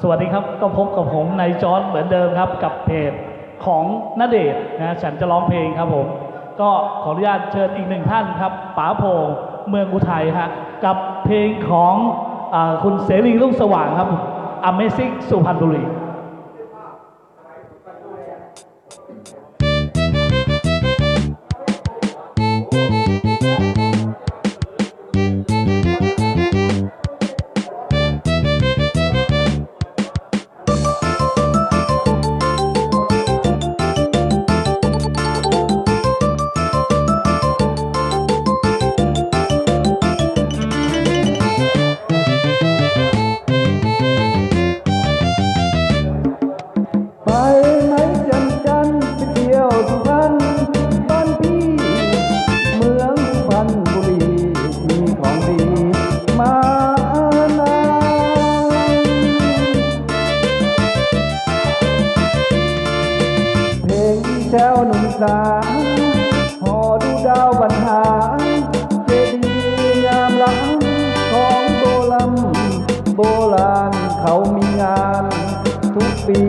สวัสดีครับก็พบกับผมในายจอร์ดเหมือนเดิมครับ กับเพจของนเดชนะฉันจะร้องเพลงครับผม ก็ขออนุญาตเชิญอีกหนึ่งท่านครับป๋าโพงเมืองอุทัยฮะกับเพลงของอคุณเสรีรุ่งสว่างครับ Amazing สุพรรณบุรีาหอดูดาวบรรหารเจดีย์งามล้ำของโบราณโบราณเขามีงานทุกปี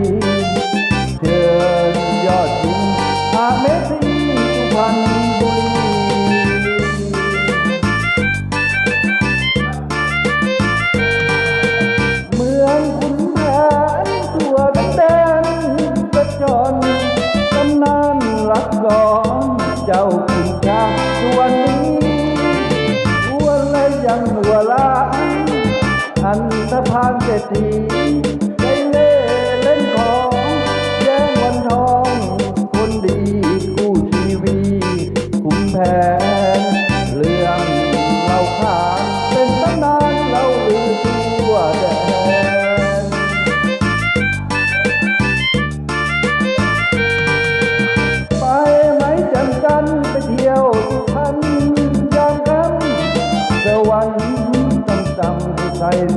เจ้าคุณช้างส่วนนี้วัวและยังหัวล้านอันตพานเศรษฐี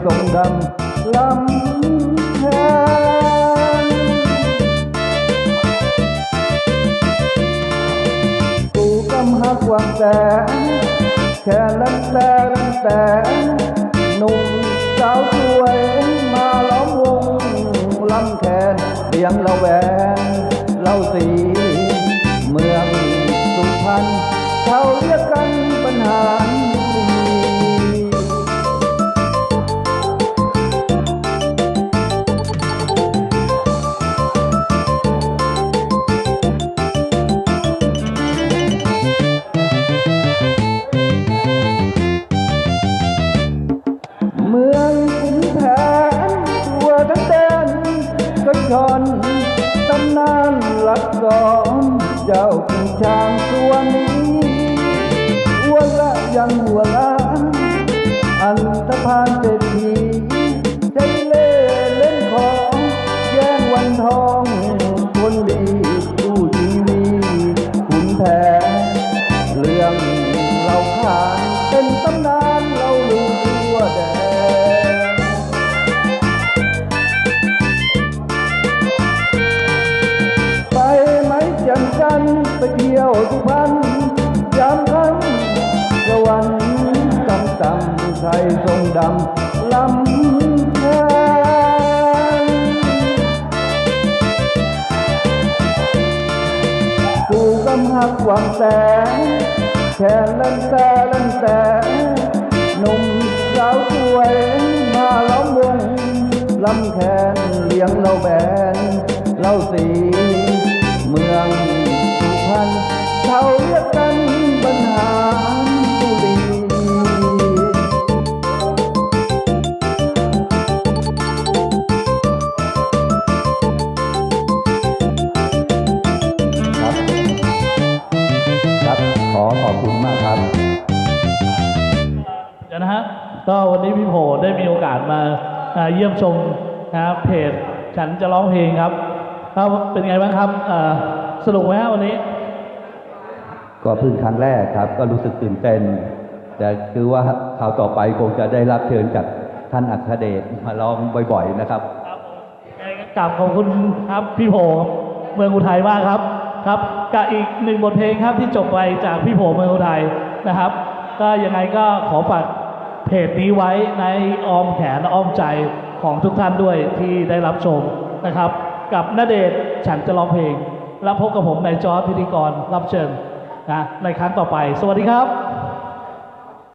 ผู้ใส่ทรงดำลำแทนกูกำหักวางแสงแค่ลั นานหลักสอนเจ้าคุณช้างตัวนี้หัวละยังหัวล้านอันตพานเจ สุพรรณยามค่ำสวรรค์กำตำใส่ทรงดำลำแทนกูกำหักหวังแสงแค่ลันแต่ลันแต่หนุ่มสาวสวยมาล้อมวงลำแคนเลี้ยงเราแบนเล่าสี ขอขอบคุณมากครับเดี๋ยวนะฮะก็วันนี้พี่โผได้มีโอกาสมาอ่าเยี่ยมชมนะครับเพจฉันจะร้องเพลงครับครับเป็นไงบ้างครับอ่าสนุกไหมฮะวันนี้ ก็เพิ่งครั้งแรกครับ ก็รู้สึกตื่นเต้น แต่คือว่าคราวต่อไปคงจะได้รับเชิญจากท่านอัครเดชมาร้องบ่อย ๆ นะครับ ครับผมยังไงก็กลับขอบคุณครับพี่โผเมืองอุทัยมากครับ ครับกับอีกหนึ่งบทเพลงครับที่จบไปจากพี่โผเมืองไทยนะครับ ก็ยังไงก็ขอฝากเพจนี้ไว้ในอ้อมแขนอ้อมใจของทุกท่านด้วยที่ได้รับชมนะครับ กับนเดชฉันจะร้องเพลง และพบกับผมในจอพิธีกรรับเชิญนะในครั้งต่อไป สวัสดีครับ